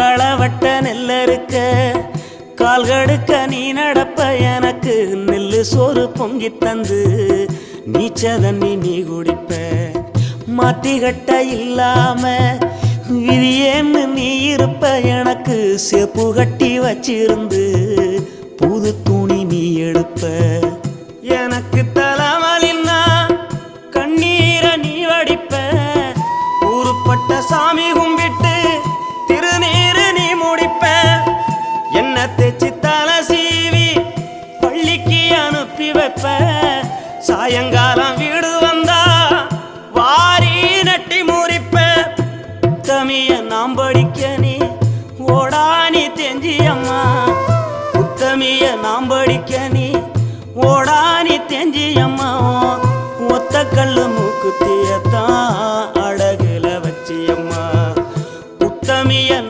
களவட்ட நெல்லறுக்க கால்கடுக்க நீ நடப்ப எனக்கு நெல்லு சோறு பொங்கி தந்து நீச்ச தண்ணி நீ குடிப்ப. மாத்தி கட்ட இல்லாம விதியேன்னு நீ இருப்ப எனக்கு செப்பு கட்டி வச்சிருந்து புது துணி நீ எடுப்ப. எனக்கு தலைவலின்னா கண்ணீரை நீ வடிப்ப. ஊருப்பட்ட சாமி கும் அனுப்பி வைப்ப. சாயங்காலம் வீடு வந்தா வாரி நட்டி முறிப்ப. தமிய நாம் படிக்க நீ ஓடானி தெஞ்சியம்மா உத்தமிய நாம் படிக்க நீ ஓடானி தெஞ்சியம்மா ஒத்த கல்லு மூக்குத்தியத்தான் அழகுல வச்சியம்மா உத்தமிய